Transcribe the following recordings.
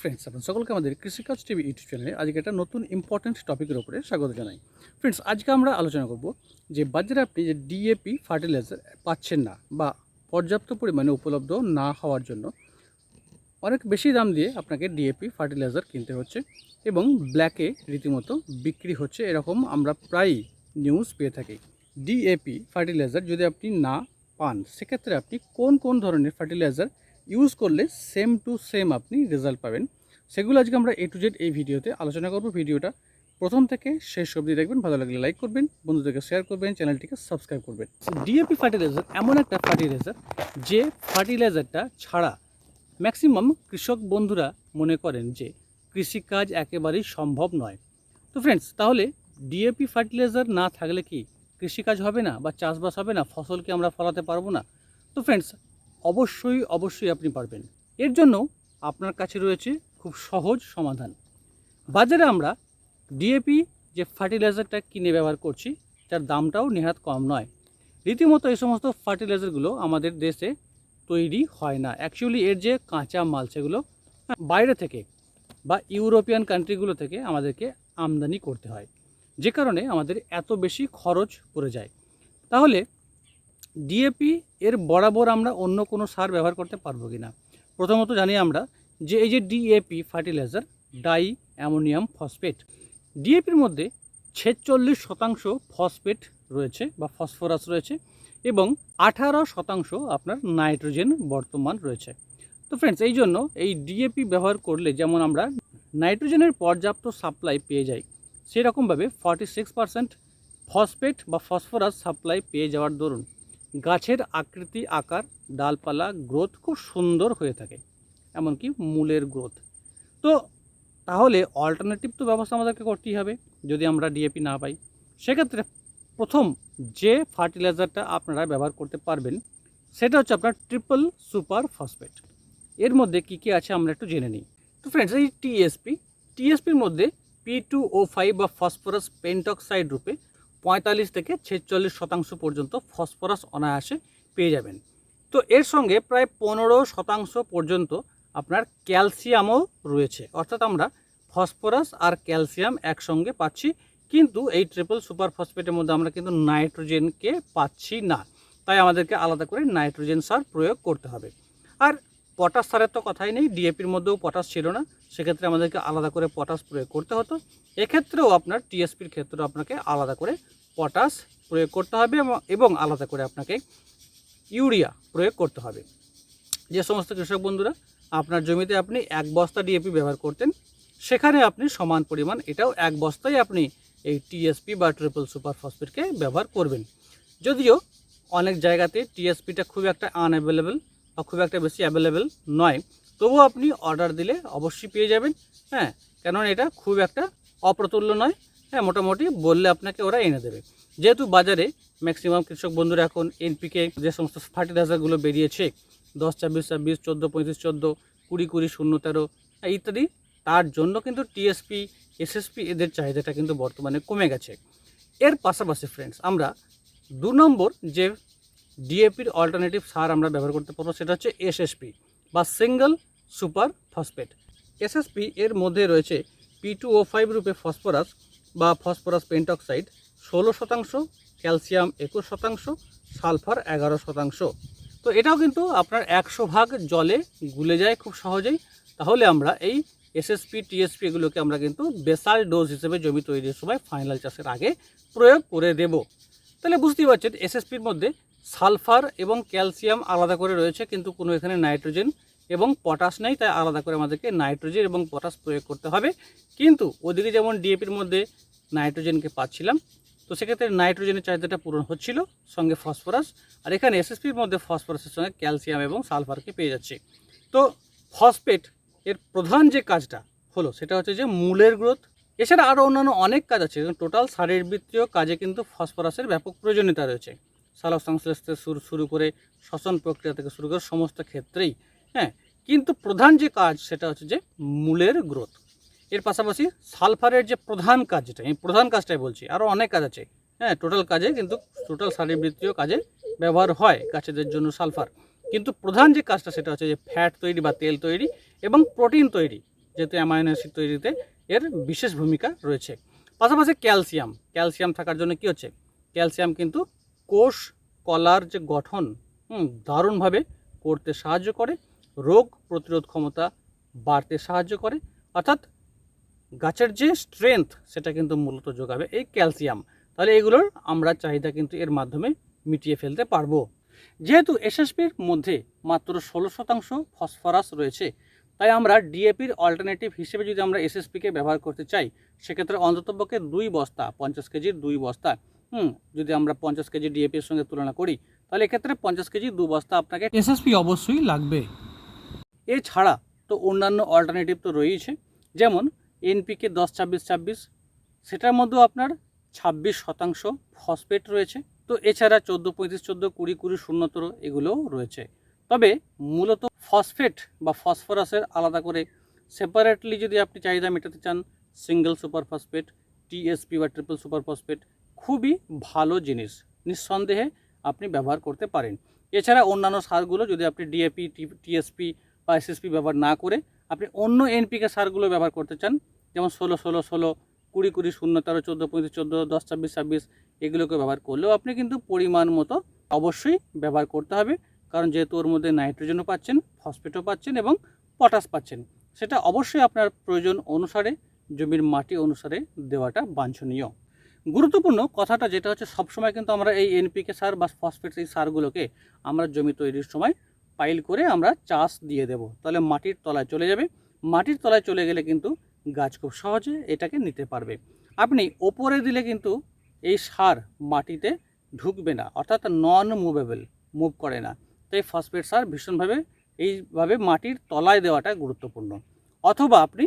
Friends আপনার সকলকে আমাদের কৃষিকাজ টিভি ইউটিউব চ্যানেলে আজকে একটা নতুন ইম্পর্ট্যান্ট টপিকের উপরে স্বাগত জানাই। ফ্রেন্ডস আজকে আমরা আলোচনা করব যে বাজারে আপনি যে ডিএপি ফার্টিলাইজার পাচ্ছেন না বা পর্যাপ্ত পরিমাণে উপলব্ধ না হওয়ার জন্য অনেক বেশি দাম দিয়ে আপনাকে ডিএপি ফার্টিলাইজার কিনতে হচ্ছে এবং ব্ল্যাকে রীতিমতো বিক্রি হচ্ছে এরকম আমরা প্রায়ই নিউজ পেয়ে থাকি। ডিএপি ফার্টিলাইজার যদি আপনি না পান, সেক্ষেত্রে আপনি কোন কোন ধরনের ফার্টিলাইজার ইউজ করলে সেম টু সেম আপনি রেজাল্ট পাবেন। সেগুলো আজকে আমরা এ টু জেড এই ভিডিওতে আলোচনা করব। ভিডিওটা প্রথম থেকে শেষ অবধি দেখবেন। ভালো লাগলে লাইক করবেন, বন্ধুদেরকে শেয়ার করবেন চ্যানেলটিকে সাবস্ক্রাইব করবেন। ডিএপি ফার্টিলাইজার এমন একটা ফার্টিলাইজার যে ফার্টিলাইজারটা ছাড়া ম্যাক্সিমাম কৃষক বন্ধুরা মনে করেন যে কৃষিকাজ একেবারেই সম্ভব নয়। তো ফ্রেন্ডস তাহলে ডিএপি ফার্টিলাইজার না থাকলে কি কৃষিকাজ হবে না বা চাষবাস হবে না? ফসলকে আমরা ফলাতে পারব না? তো ফ্রেন্ডস অবশ্যই অবশ্যই আপনি পারবেন। এর জন্য আপনার কাছে রয়েছে খুব সহজ সমাধান। বাজারে আমরা ডিএপি যে ফার্টিলাইজারটা কিনে ব্যবহার করছি তার দামটাও নেহাত কম নয়। রীতিমতো এই সমস্ত ফার্টিলাইজারগুলো আমাদের দেশে তৈরি হয় না। অ্যাকচুয়ালি এর যে কাঁচা মাল সেগুলো বাইরে থেকে বা ইউরোপিয়ান কান্ট্রিগুলো থেকে আমাদেরকে আমদানি করতে হয়। যে কারণে আমাদের এত বেশি খরচ পড়ে যায়। তাহলে ডিএপি এর বরাবর আমরা অন্য কোনো সার ব্যবহার করতে পারব কি না প্রথমত জানি আমরা যে এই যে DAP fertilizer di ammonium phosphate ডিএপির মধ্যে ছেচল্লিশ শতাংশ ফসফেট রয়েছে বা ফসফরাস রয়েছে এবং আঠারো শতাংশ আপনার নাইট্রোজেন বর্তমান রয়েছে। তো ফ্রেন্ডস এই জন্য এই ডিএপি ব্যবহার করলে যেমন আমরা নাইট্রোজেনের পর্যাপ্ত সাপ্লাই পেয়ে যাই, সেরকমভাবে ফর্টি সিক্স পার্সেন্ট ফসফেট বা ফসফরাস সাপ্লাই পেয়ে যাওয়ার দরুন। গাছের আকৃতি, আকার, ডালপালা গ্রোথ খুব সুন্দর হয়ে থাকে, এমনকি মূলের গ্রোথ তো তাহলে অল্টারনেটিভ তো ব্যবস্থা আমাদেরকে করতেই হবে, যদি আমরা ডিএপি না পাই। সেক্ষেত্রে প্রথম যে ফার্টিলাইজারটা আপনারা ব্যবহার করতে পারবেন, সেটা হচ্ছে আপনার ট্রিপল সুপার ফসফেট এর মধ্যে কী কী আছে আমরা একটু জেনে নিই। তো ফ্রেন্ডস এই টিএসপি টিএসপির মধ্যে পি টু ও ফাইভ বা ফসফরাস পেন্টক্সাইড রূপে পঁয়তাল্লিশ থেকে ছেচল্লিশ শতাংশ পর্যন্ত ফসফরাস অনায়াসে পেয়ে যাবেন। তো এর সঙ্গে প্রায় পনেরো শতাংশ পর্যন্ত আপনার ক্যালসিয়ামও রয়েছে। অর্থাৎ আমরা ফসফরাস আর ক্যালসিয়াম একসঙ্গে পাচ্ছি, কিন্তু এই ট্রিপল সুপার ফসফেটের মধ্যে আমরা কিন্তু নাইট্রোজেনকে পাচ্ছি না। তাই আমাদেরকে আলাদা করে নাইট্রোজেন সার প্রয়োগ করতে হবে। আর পটাশ সারের তো কথাই নেই, ডিএপির মধ্যেও পটাশ ছিল না। সেক্ষেত্রে আমাদেরকে আলাদা করে পটাশ প্রয়োগ করতে হতো। এক্ষেত্রেও আপনার টিএসপির ক্ষেত্রেও আপনাকে আলাদা করে পটাশ প্রয়োগ করতে হবে এবং- আলাদা করে আপনাকে ইউরিয়া প্রয়োগ করতে হবে। যে সমস্ত কৃষক বন্ধুরা, আপনার জমিতে আপনি এক বস্তা ডিএপি ব্যবহার করতেন, সেখানে আপনি সমান পরিমাণ এটাও এক বস্তায় আপনি এই টিএসপি বা ট্রিপল সুপার ফসফেটকে ব্যবহার করবেন। যদিও অনেক জায়গাতে টিএসপিটা খুব একটা আনঅ্যাভেলেবেল বা খুব একটা বেশি অ্যাভেলেবেল নয়। তবুও আপনি অর্ডার দিলে অবশ্যই পেয়ে যাবেন। হ্যাঁ কেননা এটা খুব একটা অপ্রতুল্য নয়। হ্যাঁ মোটামুটি বললে আপনাকে ওরা এনে দেবে। যেহেতু বাজারে ম্যাক্সিমাম কৃষক বন্ধুরা এখন এনপিকে যে সমস্ত ফার্টিলাইজারগুলো বেরিয়েছে দশ ছাব্বিশ ছাব্বিশ চোদ্দ পঁয়ত্রিশ চোদ্দ কুড়ি কুড়ি শূন্য তেরো হ্যাঁ, ইত্যাদি তার জন্য কিন্তু টিএসপি এসএসপি এদের চাহিদাটা কিন্তু বর্তমানে কমে গেছে। এর পাশাপাশি ফ্রেন্ডস আমরা দু নম্বর যে ডিএপির অল্টারনেটিভ সার আমরা ব্যবহার করতে পারব সেটা হচ্ছে এসএসপি বা সিঙ্গেল সুপার ফসফেট। এসএসপি এর মধ্যে রয়েছে পি টু ও ফাইভ রূপে ফসফরাস বা ফসফরাস পেন্টক্সাইড ষোলো শতাংশ, ক্যালসিয়াম একুশ শতাংশ, সালফার এগারো শতাংশ। তো এটাও কিন্তু আপনার একশো ভাগ জলে গুলে যায় খুব সহজেই। তাহলে আমরা এই এসএসপি টিএসপি এগুলোকে আমরা কিন্তু বেসাল ডোজ হিসেবে জমি তৈরির সময় ফাইনাল চাষের আগে প্রয়োগ করে দেব। তাহলে বুঝতেই পারছেন এসএসপির মধ্যে সালফার এবং ক্যালসিয়াম আলাদা করে রয়েছে, কিন্তু কোনো এখানে নাইট্রোজেন এবং পটাশ নেই, তাই আলাদা করে আমাদেরকে নাইট্রোজেন এবং পটাশ প্রয়োগ করতে হবে। কিন্তু ওদিকে যেমন ডিএপির মধ্যে নাইট্রোজেনকে পাচ্ছিলাম, তো সেক্ষেত্রে নাইট্রোজেনের চাহিদাটা পূরণ হচ্ছিল সঙ্গে ফসফরাস, আর এখানে এসএসপির মধ্যে ফসফরাসের সঙ্গে ক্যালসিয়াম এবং সালফারকে পেয়ে যাচ্ছে। তো ফসফেট এর প্রধান যে কাজটা হলো, সেটা হচ্ছে যে মূলের গ্রোথ। এছাড়া আরও অন্যান্য অনেক কাজ আছে টোটাল শারীরবৃত্তীয় কাজে কিন্তু ফসফরাসের ব্যাপক প্রয়োজনীয়তা রয়েছে। সালোক সংশ্লেষ থেকে শুরু শুরু করে শ্বসন প্রক্রিয়া থেকে শুরু করে সমস্ত ক্ষেত্রেই হ্যাঁ? কিন্তু প্রধান যে কাজ সেটা হচ্ছে যে মূলের গ্রোথ। এর পাশাপাশি সালফারের যে প্রধান কাজ যেটা, এই প্রধান কাজটাই বলছি আরও অনেক কাজ আছে হ্যাঁ? টোটাল কাজে কিন্তু টোটাল শারীরবৃত্তীয় কাজে ব্যবহার হয় গাছেদের জন্য সালফার। কিন্তু প্রধান যে কাজটা সেটা হচ্ছে যে ফ্যাট তৈরি বা তেল তৈরি এবং প্রোটিন তৈরি, যেহেতু অ্যামাইনো অ্যাসিড তৈরিতে এর বিশেষ ভূমিকা রয়েছে। পাশাপাশি ক্যালসিয়াম ক্যালসিয়াম থাকার জন্য কি হচ্ছে? ক্যালসিয়াম কিন্তু কোষ কলার যে গঠন দারুণভাবে করতে সাহায্য করে, রোগ প্রতিরোধ ক্ষমতা বাড়তে সাহায্য করে, অর্থাৎ গাছের যে স্ট্রেংথ সেটা কিন্তু মূলত যোগাবে এই ক্যালসিয়াম তাহলে এগুলোর আমরা চাহিদা কিন্তু এর মাধ্যমে মিটিয়ে ফেলতে পারব। যেহেতু এসএসপির মধ্যে মাত্র ষোলো শতাংশ ফসফরাস রয়েছে, তাই আমরা ডিএপির অল্টারনেটিভ হিসেবে যদি আমরা এসএসপিকে ব্যবহার করতে চাই, সেক্ষেত্রে অন্ততপক্ষে দুই বস্তা, পঞ্চাশ কেজির দুই বস্তা হুম, যদি আমরা পঞ্চাশ কেজি ডিএপির সঙ্গে তুলনা করি, তাহলে এক্ষেত্রে পঞ্চাশ কেজি দু বস্তা আপনাকে এসএসপি অবশ্যই লাগবে। এছাড়া তো অন্যান্য অল্টারনেটিভ তো রয়েছে, যেমন এনপিকে দশ ছাব্বিশ ছাব্বিশ, সেটার মধ্যেও আপনার ছাব্বিশ শতাংশ ফসফেট রয়েছে। তো এছাড়া চোদ্দ পঁয়ত্রিশ, চোদ্দ কুড়ি কুড়ি শূন্যতর এগুলোও রয়েছে। তবে মূলত ফসফেট বা ফসফরাসের আলাদা করে সেপারেটলি যদি আপনি চাহিদা মেটাতে চান সিঙ্গেল সুপার ফসফেট টিএসপি বা ট্রিপল সুপার ফসফেট খুবই ভালো জিনিস। নিঃসন্দেহে আপনি ব্যবহার করতে পারেন। এছাড়া অন্যান্য সারগুলো যদি আপনি ডিএপি টিএসপি বা এসএসপি ব্যবহার না করে আপনি অন্য এনপিকে সারগুলো ব্যবহার করতে চান, যেমন ষোলো ষোলো ষোলো, কুড়ি কুড়ি, শূন্য, তেরো, চোদ্দ, পঁয়ত্রিশ, চোদ্দ, দশ, ছাব্বিশ ছাব্বিশ এগুলোকে ব্যবহার করলেও আপনি কিন্তু পরিমাণ মতো অবশ্যই ব্যবহার করতে হবে। কারণ যেহেতু ওর মধ্যে নাইট্রোজেনও পাচ্ছেন, ফসফেটও পাচ্ছেন এবং পটাশ পাচ্ছেন। সেটা অবশ্যই আপনার প্রয়োজন অনুসারে, জমির মাটি অনুসারে দেওয়াটা বাঞ্ছনীয়। গুরুত্বপূর্ণ কথাটা যেটা হচ্ছে সবসময় কিন্তু আমরা এই এনপিকে সার বা ফসফেট এই সারগুলোকে আমরা জমি তৈরির সময় পাইল করে আমরা চাষ দিয়ে দেব। তাহলে মাটির তলায় চলে যাবে। মাটির তলায় চলে গেলে কিন্তু গাছ খুব সহজে এটাকে নিতে পারবে। আপনি ওপরে দিলে কিন্তু এই সার মাটিতে ঢুকবে না, অর্থাৎ নন মুভেবল মুভ করে না। তাই ফসফেট সার ভীষণভাবে এইভাবে মাটির তলায় দেওয়াটা গুরুত্বপূর্ণ। অথবা আপনি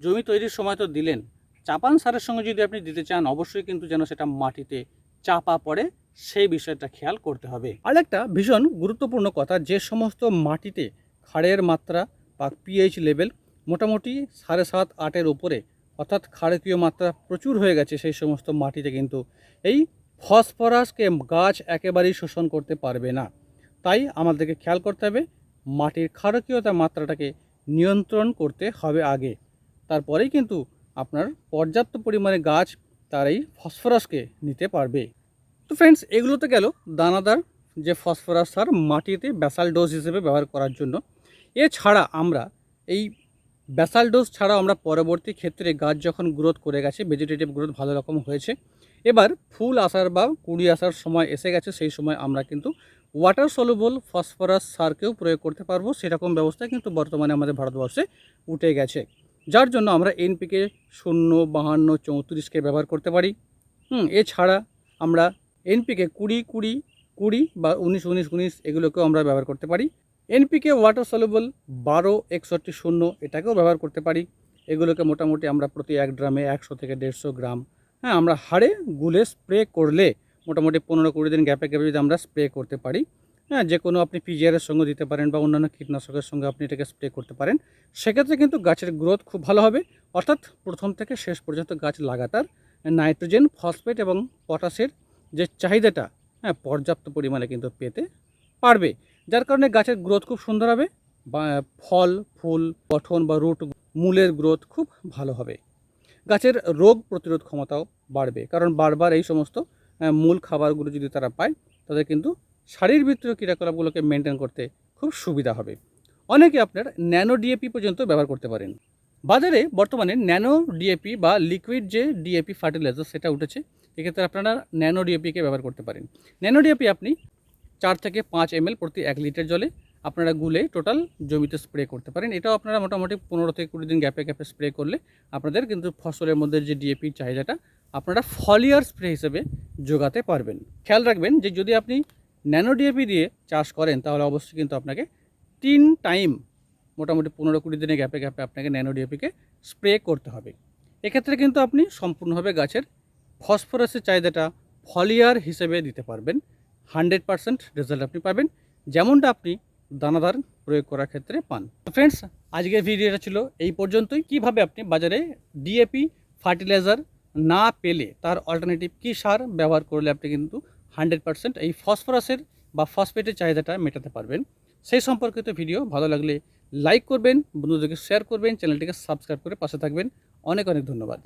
জমি তৈরির সময় তো দিলেন চাপান সারের সঙ্গে যদি আপনি দিতে চান, অবশ্যই কিন্তু যেন সেটা মাটিতে চাপা পড়ে, সেই বিষয়টা খেয়াল করতে হবে। আর একটা ভীষণ গুরুত্বপূর্ণ কথা, যে সমস্ত মাটিতে ক্ষারের মাত্রা বা পিএইচ লেভেল মোটামুটি সাড়ে সাত আটের উপরে, অর্থাৎ ক্ষারকীয় মাত্রা প্রচুর হয়ে গেছে, সেই সমস্ত মাটিতে কিন্তু এই ফসফরাসকে গাছ একেবারেই শোষণ করতে পারবে না। তাই আমাদেরকে খেয়াল করতে হবে, মাটির ক্ষারকীয়তার মাত্রাটাকে নিয়ন্ত্রণ করতে হবে আগে। তারপরেই কিন্তু আপনার পর্যাপ্ত পরিমাণে গাছ তার এই ফসফরাসকে নিতে পারবে। তো ফ্রেন্ডস এগুলো তো গেল দানাদার যে ফসফরাস সার মাটিতে ব্যাসাল ডোজ হিসেবে ব্যবহার করার জন্য। এছাড়া আমরা এই ব্যাসাল ডোজ ছাড়াও আমরা পরবর্তী ক্ষেত্রে গাছ যখন গ্রোথ করে গেছে ভেজিটেটিভ গ্রোথ ভালো রকম হয়েছে, এবার ফুল আসার বা কুড়ি আসার সময় এসে গেছে, সেই সময় আমরা কিন্তু ওয়াটার সলুবল ফসফরাস সারকেও প্রয়োগ করতে পারব। সেরকম ব্যবস্থা কিন্তু বর্তমানে আমাদের ভারতবর্ষে উঠে গেছে। যার জন্য আমরা এনপিকে শূন্য, বাহান্ন চৌত্রিশকে ব্যবহার করতে পারি। হুম, এছাড়া আমরা এনপিকে কুড়ি কুড়ি কুড়ি বা উনিশ উনিশ উনিশ এগুলোকেও আমরা ব্যবহার করতে পারি। এনপিকে ওয়াটার সলুবল বারো, একষট্টি, শূন্য এটাকেও ব্যবহার করতে পারি। এগুলোকে মোটামুটি আমরা প্রতি এক ড্রামে একশো থেকে দেড়শো গ্রাম। হ্যাঁ আমরা হাড়ে গুলে স্প্রে করলে মোটামুটি পনেরো, কুড়ি দিন গ্যাপে গ্যাপে যদি আমরা স্প্রে করতে পারি হ্যাঁ যে কোনো আপনি পিজিআরের সঙ্গে দিতে পারেন বা অন্যান্য কীটনাশকের সঙ্গে আপনি এটাকে স্প্রে করতে পারেন। সেক্ষেত্রে কিন্তু গাছের গ্রোথ খুব ভালো হবে। অর্থাৎ প্রথম থেকে শেষ পর্যন্ত গাছ লাগাতার নাইট্রোজেন, ফসফেট এবং পটাশের যে চাহিদাটা হ্যাঁ পর্যাপ্ত পরিমাণে কিন্তু পেতে পারবে। যার কারণে গাছের গ্রোথ খুব সুন্দর হবে। বা ফল, ফুল, গঠন বা রুট, মূলের গ্রোথ খুব ভালো হবে। গাছের রোগ প্রতিরোধ ক্ষমতাও বাড়বে। কারণ বারবার এই সমস্ত মূল খাবারগুলো যদি তারা পায়, তাদের কিন্তু শারীরবৃত্তীয় ক্রিয়াকলাপগুলোকে মেনটেন করতে খুব সুবিধা হবে। অনেকে আপনার ন্যানো ডিএপি পর্যন্ত ব্যবহার করতে পারেন। বাজারে বর্তমানে ন্যানো ডিএপি বা লিকুইড যে ডিএপি ফার্টিলাইজার সেটা উঠেছে, এক্ষেত্রে আপনারা ন্যানো ডিএপিকে ব্যবহার করতে পারেন। ন্যানো ডিএপি আপনি চার থেকে পাঁচ এমএল প্রতি এক লিটার জলে আপনারা গুলে টোটাল জমিতে স্প্রে করতে পারেন। এটাও আপনারা মোটামুটি পনেরো থেকে কুড়ি দিন গ্যাপে গ্যাপে স্প্রে করলে আপনাদের কিন্তু ফসলের মধ্যে যে ডিএপির চাহিদাটা আপনারা ফলিয়ার স্প্রে হিসেবে যোগাতে পারবেন। খেয়াল রাখবেন যে যদি আপনি ন্যানো ডিএপি দিয়ে চাষ করেন, তাহলে অবশ্যই কিন্তু আপনাকে তিন টাইম মোটামুটি পনেরো কুড়ি দিনের গ্যাপে গ্যাপে আপনাকে ন্যানো ডিএপিকে স্প্রে করতে হবে। এক্ষেত্রে কিন্তু আপনি সম্পূর্ণভাবে গাছের ফসফরাসের চাহিদাটা ফলিয়ার হিসেবে দিতে পারবেন। হান্ড্রেড পারসেন্ট রেজাল্ট আপনি পাবেন, যেমনটা আপনি দানাদার প্রয়োগ করার ক্ষেত্রে পান। ফ্রেন্ডস, আজকের ভিডিওটা ছিল এই পর্যন্তই। কীভাবে আপনি বাজারে ডিএপি ফার্টিলাইজার না পেলে তার অল্টারনেটিভ কী সার ব্যবহার করলে আপনি কিন্তু হান্ড্রেড পারসেন্ট এই ফসফরাসের বা ফসফেটের চাহিদাটা মেটাতে পারবেন। সেই সম্পর্কিত ভিডিও ভালো লাগলে লাইক করবেন, বন্ধুদেরকে শেয়ার করবেন, চ্যানেলটিকে সাবস্ক্রাইব করে পাশে থাকবেন। অনেক অনেক ধন্যবাদ।